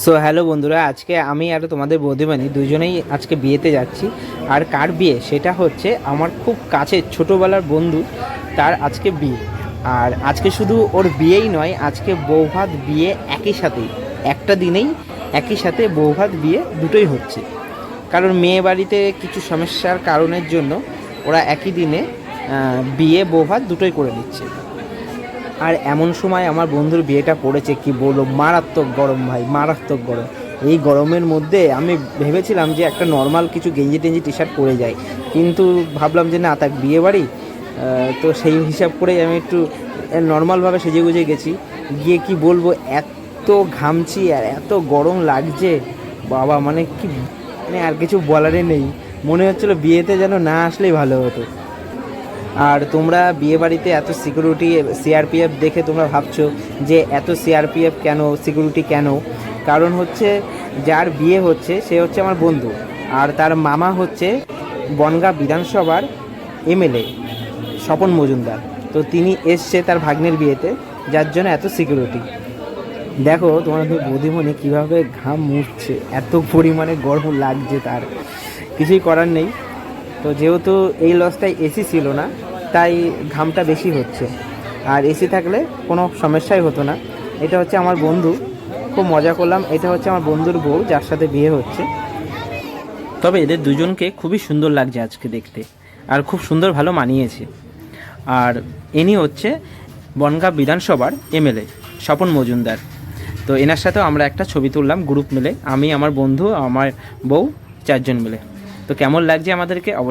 So hello বন্ধুরা, আজকে আমি আর তোমাদের বৌদিমানি দুজনেই আজকে বিয়েতে যাচ্ছি। আর কার বিয়ে? সেটা হচ্ছে আমার খুব কাছের ছোটোবেলার বন্ধু, তার আজকে বিয়ে। আর আজকে শুধু ওর বিয়েই নয়, আজকে বৌভাত বিয়ে একই সাথেই। একটা দিনেই একই সাথে বৌভাত বিয়ে দুটোই হচ্ছে। কারণ মেয়ে বাড়িতে কিছু সমস্যার কারণের জন্য ওরা একই দিনে বিয়ে বৌভাত দুটোই করে দিচ্ছে আর এমন সময় আমার বন্ধুর বিয়েটা পড়েছে, কি বলব, মারাত্মক গরম ভাই, মারাত্মক গরম। এই গরমের মধ্যে আমি ভেবেছিলাম যে একটা নর্মাল কিছু গেঞ্জি টেঞ্জি টি শার্ট পরে যাই। কিন্তু ভাবলাম যে না তাক বিয়ে বাড়ি তো সেই হিসাব করেই আমি একটু নর্মালভাবে সেজে গুজে গেছি। গিয়ে কি বলব, এত ঘামছি আর এত গরম লাগছে। বাবা মানে কি মানে আর কিছু বলারই নেই। মনে হচ্ছিল বিয়েতে যেন না আসলেই ভালো হতো। আর তোমরা বিয়ে বাড়িতে এত সিকিউরিটি সিআরপিএফ দেখে তোমরা ভাবছ যে এত সিআরপিএফ কেন সিকিউরিটি কেন? কারণ হচ্ছে যার বিয়ে হচ্ছে, সে হচ্ছে আমার বন্ধু। আর তার মামা হচ্ছে বনগাঁ বিধানসভার এমএলএ স্বপন মজুমদার। তো তিনি এসছে তার ভাগ্নের বিয়েতে, যার জন্য এত সিকিউরিটি দেখো তোমাদের বৌদিমণি কীভাবে ঘাম মুছছে, এত পরিমাণে গরম লাগছে তার। কিছুই করার নেই। তো যেহেতু এই লসটায় এসি ছিল না, তাই ঘামটা বেশি হচ্ছে। আর এসি থাকলে কোনো সমস্যাই হতো না। এটা হচ্ছে আমার বন্ধু, খুব মজা করলাম। এটা হচ্ছে আমার বন্ধুর বউ, যার সাথে বিয়ে হচ্ছে। তবে এদের দুজনকে খুবই সুন্দর লাগছে আজকে দেখতে, আর খুব সুন্দর ভালো মানিয়েছে। আর ইনি হচ্ছে বনগাঁ বিধানসভার এমএলএ স্বপন মজুমদার। তো এনার সাথেও আমরা একটা ছবি তুললাম গ্রুপ মিলে। আমি, আমার বন্ধু, আমার বউ, চারজন মিলে। তো কেমন লাগছে আমাদেরকে? অবশ্যই